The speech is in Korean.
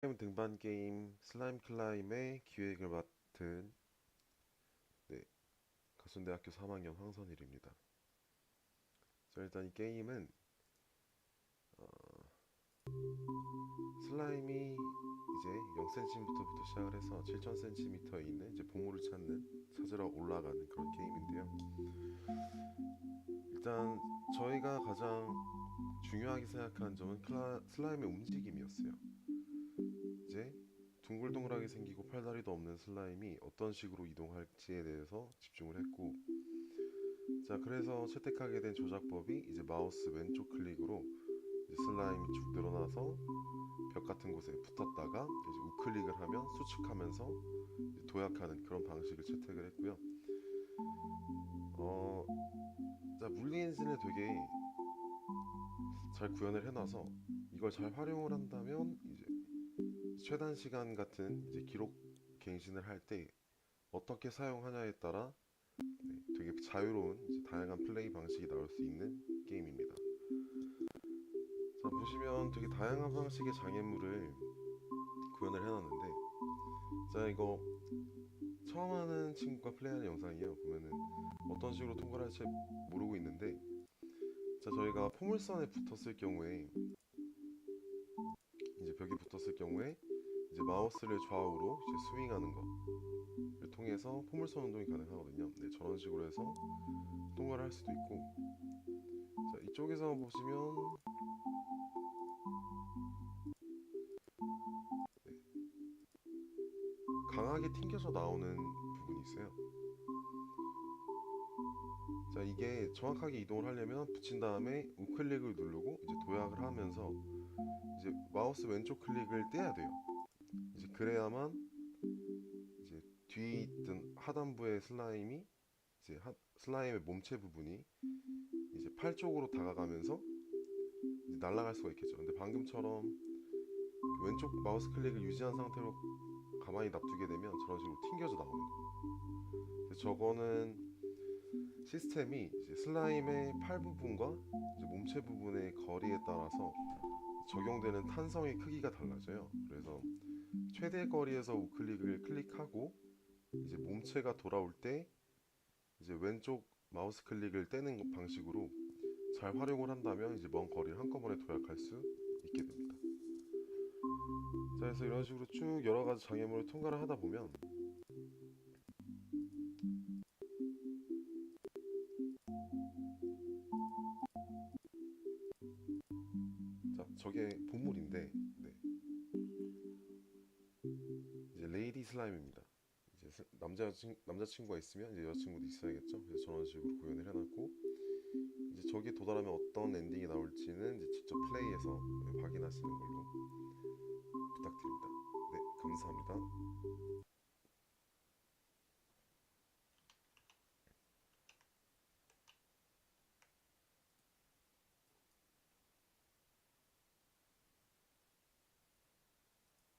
슬라임 등반 게임 슬라임 클라임의 기획을 맡은 네, 가순대학교 3학년 황선일입니다. 자, 일단 이 게임은 어, 슬라임이 이제 0cm부터 시작을 해서 7,000cm에 있는 이제 보물을 찾는 찾으러 올라가는 그런 게임인데요. 일단 저희가 가장 중요하게 생각하는 점은 클라, 슬라임의 움직임이었어요. 이제 둥글둥글하게 생기고 팔다리도 없는 슬라임이 어떤 식으로 이동할지에 대해서 집중을 했고 자 그래서 채택하게 된 조작법이 이제 마우스 왼쪽 클릭으로 슬라임이 쭉 늘어나서 벽 같은 곳에 붙었다가 이제 우클릭을 하면 수축하면서 도약하는 그런 방식을 채택을 했고요. 어, 자 물리 엔진을 되게 잘 구현을 해놔서 이걸 잘 활용을 한다면 최단 시간 같은 이제 기록 갱신을 할 때 어떻게 사용하냐에 따라 네, 되게 자유로운 다양한 플레이 방식이 나올 수 있는 게임입니다. 자 보시면 되게 다양한 방식의 장애물을 구현을 해놨는데 자 이거 처음 하는 친구가 플레이하는 영상이에요. 보면은 어떤 식으로 통과를 할지 모르고 있는데 자 저희가 포물선에 붙었을 경우에 이제 벽에 붙었을 경우에 이제 마우스를 좌우로 이제 스윙하는 거를 통해서 포물선 운동이 가능하거든요. 네, 저런 식으로 해서 통과를 할 수도 있고 자 이쪽에서 보시면 네, 강하게 튕겨져 나오는 부분이 있어요. 자 이게 정확하게 이동을 하려면 붙인 다음에 우클릭을 누르고 이제 도약을 하면서 이제 마우스 왼쪽 클릭을 떼야 돼요. 이제 그래야만 이제 뒤에 있던 하단부의 슬라임이 이제 하, 슬라임의 몸체 부분이 이제 팔 쪽으로 다가가면서 이제 날아갈 수가 있겠죠. 근데 방금처럼 그 왼쪽 마우스 클릭을 유지한 상태로 가만히 놔두게 되면 저런 식으로 튕겨져. 그래서 저거는 시스템이 슬라임의 팔 부분과 몸체 부분의 거리에 따라서 적용되는 탄성의 크기가 달라져요. 그래서 최대 거리에서 우클릭을 클릭하고 이제 몸체가 돌아올 때 이제 왼쪽 마우스 클릭을 떼는 방식으로 잘 활용을 한다면 이제 먼 거리를 한꺼번에 도약할 수 있게 됩니다. 자, 그래서 이런 식으로 쭉 여러 가지 장애물을 통과를 하다 보면 자, 저게 보물인데, 네. 슬라임입니다. 이제 남자 남자 친구가 있으면 이제 여자친구도 있어야겠죠. 그래서 저런 식으로 구현을 해놨고 이제 저기 도달하면 어떤 엔딩이 나올지는 이제 직접 플레이해서 확인하시는 걸로 부탁드립니다. 네, 감사합니다.